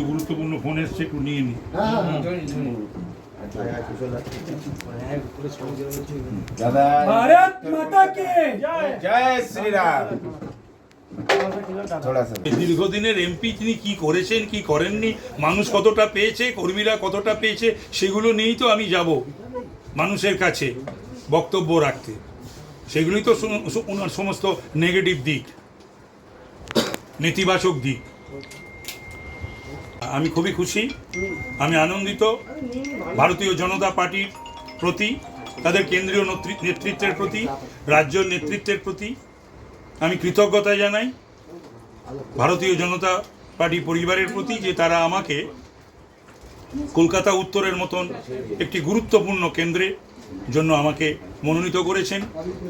গুরুত্বপূর্ণ ফোন এসছে একটু নিয়ে নি। হ্যাঁ, হ্যাঁ, भारत माता के जय श्री राम थोड़ा सा এই দীর্ঘদিনের এমপি তিনি কি করেছেন কি করেননি মানুষ কতটা পেয়েছে কর্মীরা কতটা পেয়েছে সেগুলো নিয়েই তো আমি যাব মানুষের কাছে বক্তব্য রাখতে সেগুলোই তো সম- স- ওনার সমস্ত নেগেটিভ দিক নেতিবাচক দিক আমি খুবই খুশি। আমি আনন্দিত। ভারতীয় জনতা পার্টির প্রতি, তাদের কেন্দ্রীয় নেতৃত্বের প্রতি রাজ্য নেতৃত্বের প্রতি আমি কৃতজ্ঞতা জানাই। ভারতীয় জনতা পার্টি পরিবারের প্রতি যে তারা আমাকে কলকাতা উত্তরের মতন একটি গুরুত্বপূর্ণ কেন্দ্রে জন্য আমাকে মনোনীত করেছেন।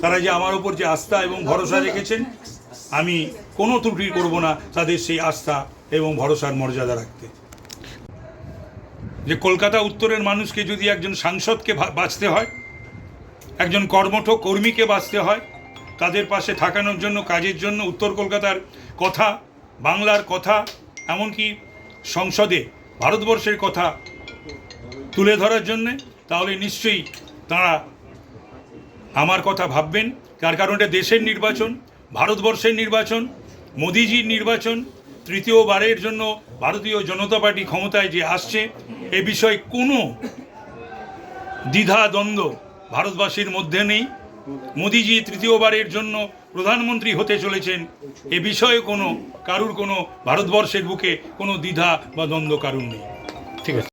তারা যে আমার ওপর যে আস্থা এবং ভরসা রেখেছেন, আমি কোনো ত্রুটি করব না। তাদের সেই আস্থা এবং ভরসার মর্যাদা রাখতে। যে কলকাতা উত্তরের মানুষকে যদি একজন সাংসদকে বাঁচতে হয়, একজন কর্মঠ কর্মীকে বাঁচতে হয়, তাদের পাশে থাকানোর জন্য, কাজের জন্য উত্তর কলকাতার কথা, বাংলার কথা, এমনকি সংসদে, ভারতবর্ষের কথা তুলে ধরার জন্যে, তাহলে নিশ্চয়ই তারা আমার কথা ভাববেন। তার কারণ এটা দেশের নির্বাচন, ভারতবর্ষের নির্বাচন, মোদিজির নির্বাচন তৃতীয়বারের জন্য ভারতীয় জনতা পার্টি ক্ষমতায় যে আসছে, এ বিষয়ে কোনো দ্বিধা দ্বন্দ্ব ভারতবাসীর মধ্যে নেই। মোদিজি তৃতীয়বারের জন্য প্রধানমন্ত্রী হতে চলেছেন, এ বিষয়ে কোনো, কারুর কোনো ভারতবর্ষের বুকে কোনো দ্বিধা বা দ্বন্দ্ব কারুর নেই। ঠিক আছে।